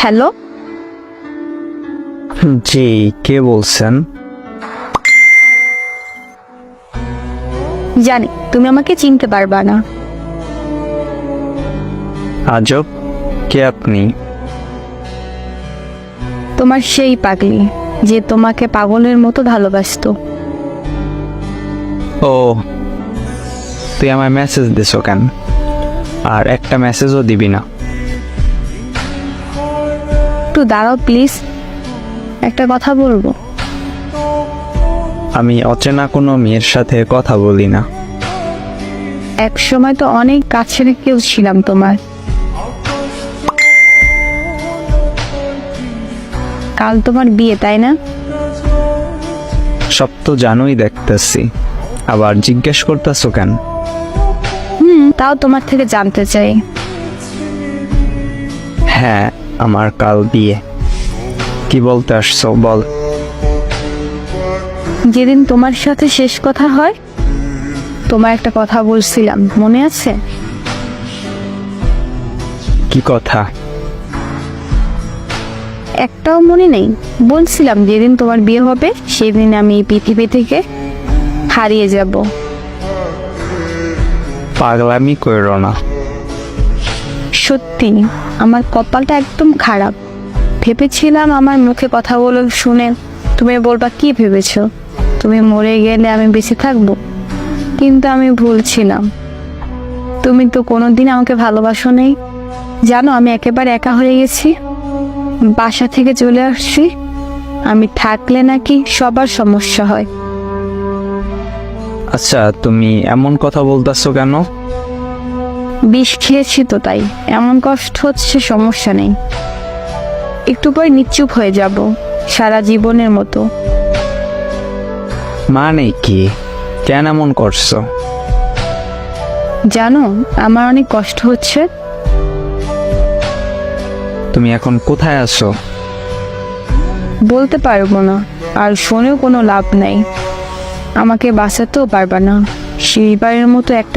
Hello জি কে বলছেন? জানি তুমি আমাকে চিনতে পারবা না। আজব কে আপনি? তোমার সেই পাগলি যে তোমাকে পাগলের মতো ভালোবাসতো। ও তুই আমায় মেসেজ দিছ কেন? আর একটা মেসেজও দিবি না। একটু দাঁড়াও প্লিজ একটা কথা বলব? আমি অচেনা কোনো মেয়ের সাথে কথা বলি না। এক সময় তো অনেক কাছের কেউ ছিলাম তোমার। কাল তোমার বিয়ে তাই না? সব তো জানোই দেখতেছি। আবার জিজ্ঞেস করতেছো কেন? হুম তাও তোমার থেকে জানতে চাই। হ্যাঁ আমার কাল বিয়ে কি বলতে আসছো বল। যেদিন তোমার সাথে শেষ কথা হয় তোমার একটা কথা বলছিলাম মনে আছে? কি কথা? একটাও মনে নেই। বলছিলাম যেদিন তোমার বিয়ে হবে সেদিন আমি পৃথিবী থেকে হারিয়ে যাব। পাগলামি করো না। সত্যি, আমার কপালটা একদম খারাপ। ভেবেছিলাম আমার মুখে কথা বলে, শুনে তুমি বলবা, কি ভেবেছ? তুমি মরে গেলে আমি বেঁচে থাকব? কিন্তু আমি ভুলছিলাম। তুমি তো কোনো দিন আমাকে ভালোবাসো নেই। জানো, আমি একেবারে একা হয়ে গেছি। বাসা থেকে চলে আসছি। আমি থাকলে নাকি সবার সমস্যা হয়। আচ্ছা তুমি এমন কথা বলতেছো কেন? বিষ খেয়েছি তো তাই। এমন কষ্ট হচ্ছে সমস্যা নেই। একটু পরে নিশ্চুপ হয়ে যাব সারা জীবনের মতো। মানে কি? কেন এমন করছ? জানো আমার অনেক কষ্ট হচ্ছে। তুমি এখন কোথায় আছো? বলতে পারব না আর শুনেও কোনো লাভ নাই। আমাকে বাঁচাতেও পারবা না। শিলবারের মতো একটা